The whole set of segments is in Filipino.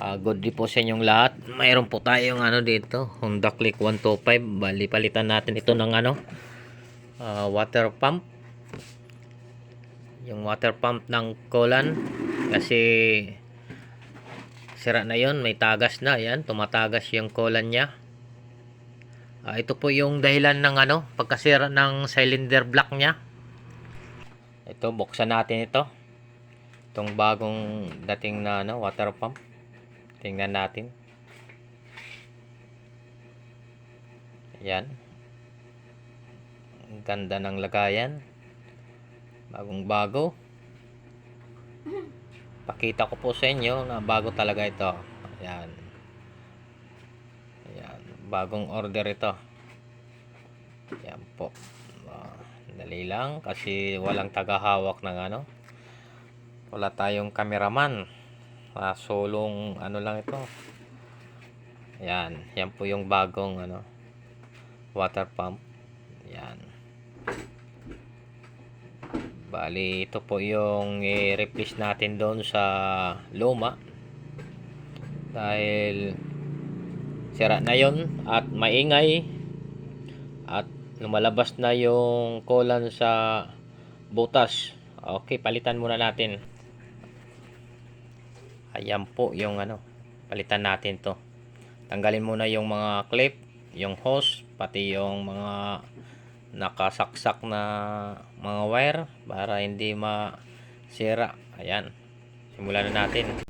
Ah, good day po sa inyong lahat. Mayroon po tayong ano dito, Honda Click 125. Bali palitan natin ito ng ano, ah, water pump. Yung water pump ng Colan kasi sira na 'yon, may tagas na 'yan, tumatagas yung Colan niya. Ah, ito po yung dahilan ng ano, pagkasira ng cylinder block niya. Ito, buksan natin ito. Itong bagong dating na ano, water pump. Tingnan natin. Ayan. Ang ganda ng lagayan. Bagong bago. Pakita ko po sa inyo na bago talaga ito. Ayan. Ayan. Bagong order ito. Ayan po. Ah, dali lang kasi walang tagahawak ng ano. Wala tayong cameraman. Ah, solong ano lang ito. Yan, yan po yung bagong ano water pump. Yan. Bali, ito po yung i-replace natin doon sa luma. Dahil sira na yon at maingay at lumalabas na yung kolan sa butas. Okay, palitan muna natin. Ayan po yung ano, palitan natin to. Tanggalin muna yung mga clip, yung hose, pati yung mga nakasaksak na mga wire para hindi masira. Ayan. Simulan na natin.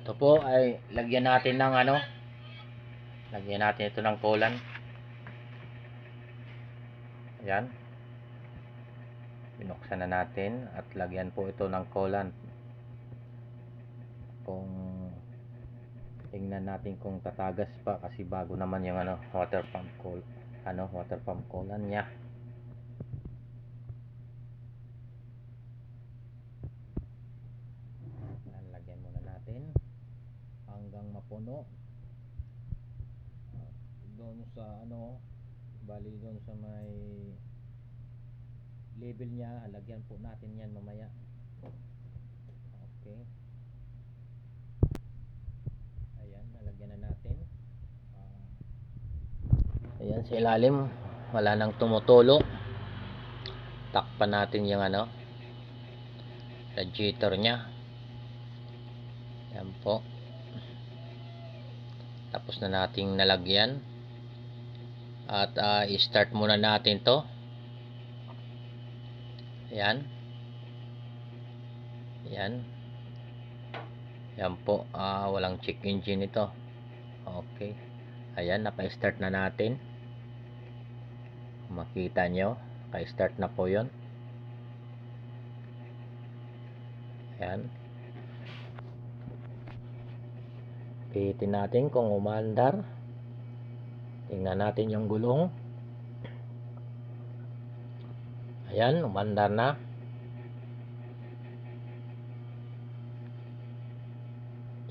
Ito po ay lagyan natin ng ano. Lagyan natin ito ng kolan. Ayan. Binuksan na natin at lagyan po ito ng kolan. Kung tingnan natin kung tatagas pa kasi bago naman yung ano water pump coil ano water pump kolan niya. Ayan, lagyan muna natin mapuno At doon sa ano bali doon sa may level niya lagyan po natin yan mamaya. Okay. Ayan nalagyan na natin. Ah, ayan sa ilalim wala nang tumutulo. Takpan natin yung ano radiator nya yan po tapos na nating nalagyan. At ah, i-start muna natin to. Yan yan yan po. Ah, walang check engine ito. Okay. Ayan napa-start na natin. Makita nyo ka-start na po yon yan pihitin natin kung umandar. Tingnan natin yung gulong. Ayan umandar na.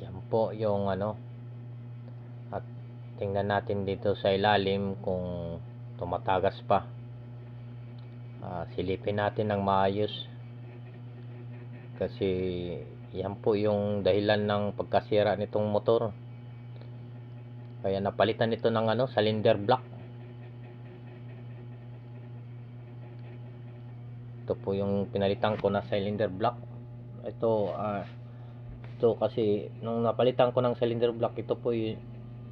Yan po yung ano. At tingnan natin dito sa ilalim kung tumatagas pa. Ah, silipin natin ng maayos. Kasi yan po yung dahilan ng pagkasira nitong motor. Kaya napalitan ito ng ano cylinder block. Ito po yung pinalitan ko na cylinder block. Ito ah ito kasi nung napalitan ko ng cylinder block ito po yung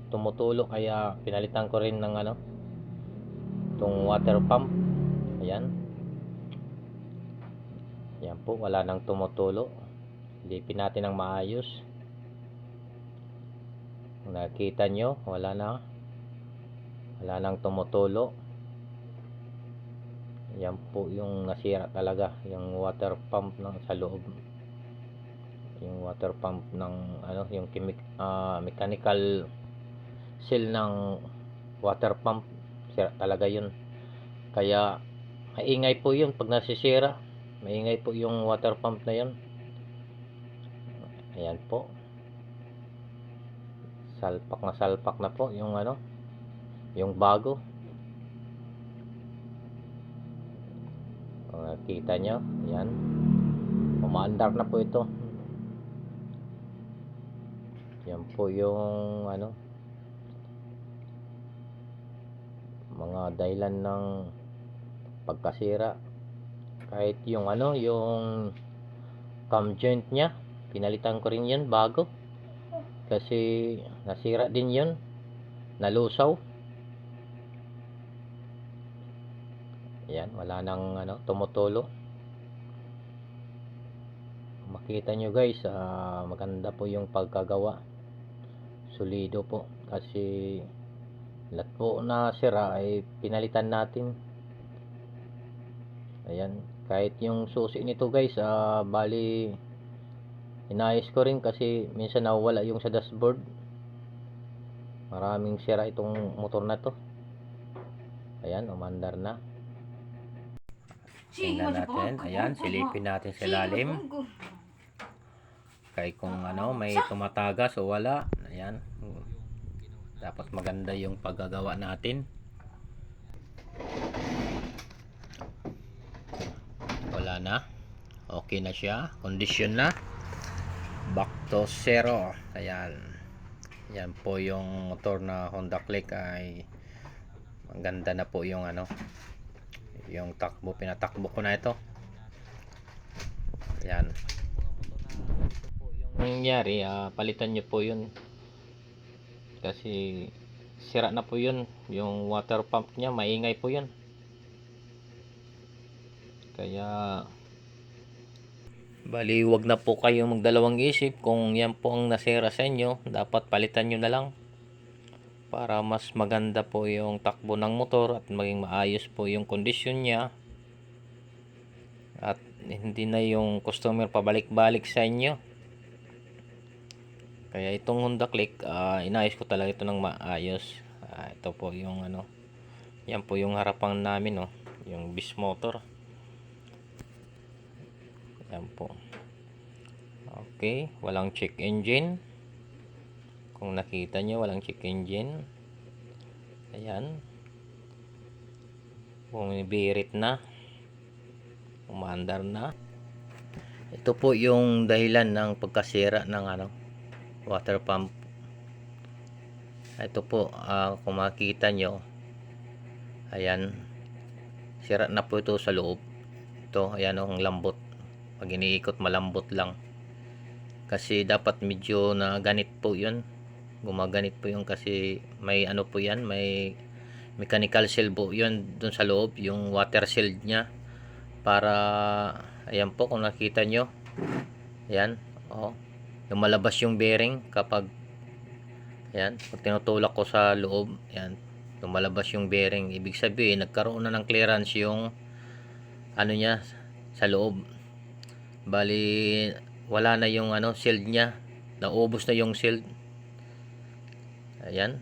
tumutulo kaya pinalitan ko rin ng ano itong water pump. Ayan. Yan po wala nang tumutulo lipin natin ng maayos. Kung nakikita nyo wala na. Wala nang tumutulo. Yan po yung nasira talaga. Yung water pump ng sa loob. Yung water pump ng ano yung chemic, ah, mechanical seal ng water pump. Sira talaga yun. Kaya maingay po yun pag nasisira. Maingay po yung water pump na yun ayan po. Salpak na salpak na po yung ano yung bago. Kung nakita nyo yan umaandar na po ito. Yan po yung ano mga dahilan ng pagkasira. Kahit yung ano yung cam joint nya pinalitan ko rin yan bago. Kasi nasira din yun. Nalusaw. Yan wala nang ano tumutulo. Makita nyo guys ah, maganda po yung pagkagawa. Solido po. Kasi lahat po na sira ay pinalitan natin. Ayan kahit yung susi nito guys ah, bali inayos ko rin kasi minsan nawawala yung sa dashboard. Maraming sira itong motor na to. Ayan umandar na. Tingnan natin. ayan silipin natin sa lalim. kay kung ano may tumatagas o wala. Ayan. Dapat maganda yung paggagawa natin. Wala na. Okay na siya. Condition na back to zero ayan. Yan po yung motor na Honda Click ay maganda na po yung ano yung takbo pinatakbo ko na ito. Ayan. Nangyari? Ah, palitan nyo po yun. Kasi sira na po yun. Yung water pump niya maingay po yun. Kaya Bali, wag na po kayo magdalawang isip. Kung yan po ang nasira sa inyo, dapat palitan nyo na lang para mas maganda po yung takbo ng motor at maging maayos po yung kondisyon niya. At hindi na yung customer pabalik-balik sa inyo. Kaya itong Honda Click ah, inayos ko talaga ito ng maayos. Ah, ito po yung ano yan po yung harapan namin no? Yung bis motor yan po. Okay walang check engine. Kung nakita nyo walang check engine. Ayan. Bumibirit na. Umandar na. Ito po yung dahilan ng pagkasira ng ano water pump. Ito po ah, kung makita nyo ayan sira na po ito sa loob. Ito ayan oh, ang lambot pag iniikot malambot lang. Kasi dapat medyo na ganit po yun. Gumaganit po yun kasi may ano po yan may mechanical seal po yun dun sa loob yung water seal niya. Para ayan po kung nakita nyo. Ayan oh. Lumalabas yung bearing kapag ayan pag tinutulak ko sa loob ayan lumalabas yung bearing. Ibig sabihin nagkaroon na ng clearance yung ano niya sa loob bali wala na yung ano shield niya. Naubos na yung shield. Ayan.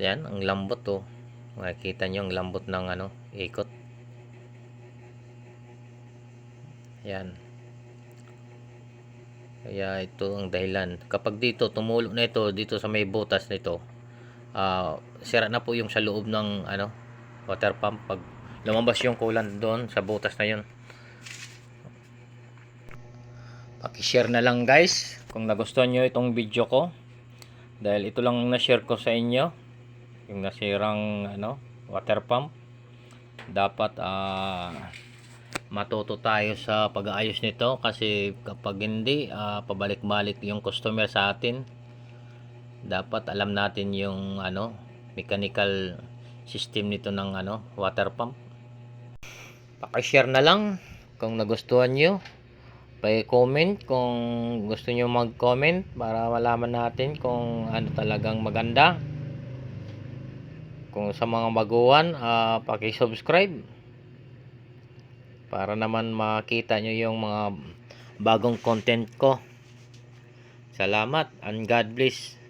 Ayan ang lambot to makikita nyo ang lambot ng ano ikot. Ayan. Kaya ito ang dahilan. Kapag dito tumulo na ito dito sa may butas nito ah sira na po yung sa loob ng ano water pump. Pag lumabas yung coolant doon sa butas na yun Paki-share na lang guys kung nagustuhan nyo itong video ko. Dahil ito lang na-share ko sa inyo. Yung nasirang ano, water pump. Dapat ah matuto tayo sa pag-aayos nito kasi kapag hindi ah, pabalik-balik yung customer sa atin. Dapat alam natin yung ano, mechanical system nito ng ano, water pump. Paki-share na lang kung nagustuhan nyo pa-comment kung gusto nyo mag-comment para malaman natin kung ano talagang maganda. Kung sa mga baguhan, ah paki-subscribe para naman makita nyo yung mga bagong content ko. Salamat and God bless.